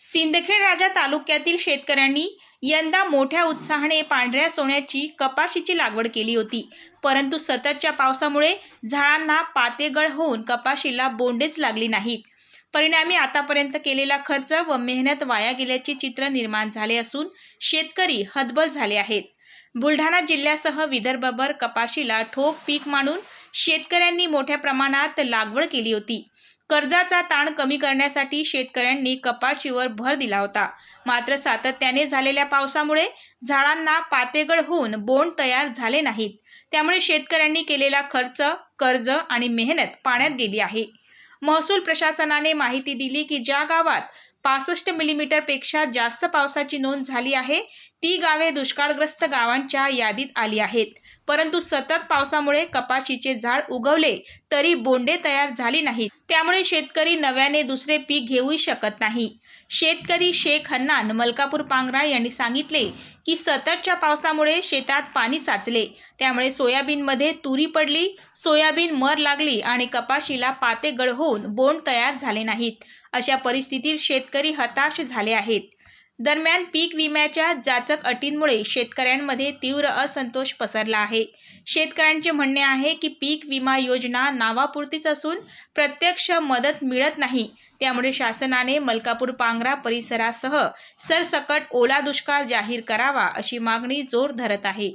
सिंदखेड राजा तालुक्यातील शेतकऱ्यांनी यंदा मोठ्या उत्साहाने पांढऱ्या सोन्याची कपाशीची लागवड केली होती. परंतु सततच्या पावसामुळे झाडांना पातेगळ होऊन कपाशीला बोंडेच लागली नाहीत. परिणामी आतापर्यंत केलेला खर्च व मेहनत वाया गेल्याचे चित्र निर्माण झाले असून शेतकरी हतबल झाले आहेत. बुलढाणा जिल्ह्यासह विदर्भभर कपाशीला ठोक पीक मानून शेतकऱ्यांनी मोठ्या प्रमाणात लागवड केली होती. कर्जाचा ताण कमी करण्यासाठी शेतकऱ्यांनी कपाशीवर भर दिला होता. मात्र सातत्याने झालेल्या पावसामुळे झाडांना पातेगळ होऊन बोंड तयार झाले नाहीत. त्यामुळे शेतकऱ्यांनी केलेला खर्च कर्ज आणि मेहनत पाण्यात गेली आहे. महसूल प्रशासनाने माहिती दिली की ज्या गावात पासष्ट मिलीमीटरपेक्षा जास्त पावसाची नोंद झाली आहे ती गावे दुष्काळग्रस्त गावांच्या यादीत आली आहेत. परंतु सतत पावसामुळे कपाशीचे झाड उगवले तरी बोंडे तयार झाली नाहीत. त्यामुळे शेतकरी नव्याने दुसरे पीक घेऊही शकत नाही. शेतकरी शेख हन्नान मलकापूर पांगरा यांनी सांगितले की सततच्या पावसामुळे शेतात पाणी साचले. त्यामुळे सोयाबीनमध्ये तुरी पडली सोयाबीन मर लागली आणि कपाशीला पाते गळ होऊन बोंड तयार झाले नाहीत. अशा परिस्थितीत शेतकरी हताश झाले आहेत. दरम्यान पीक विम्याच्या जाचक अटींमुळे शेतकऱ्यांमध्ये तीव्र असंतोष पसरला आहे. शेतकऱ्यांचे म्हणणे आहे की पीक विमा योजना नावापुरतीच असून प्रत्यक्ष मदत मिळत नाही. त्यामुळे शासनाने मलकापूर पांगरा परिसरासह सरसकट ओला दुष्काळ जाहीर करावा अशी मागणी जोर धरत आहे.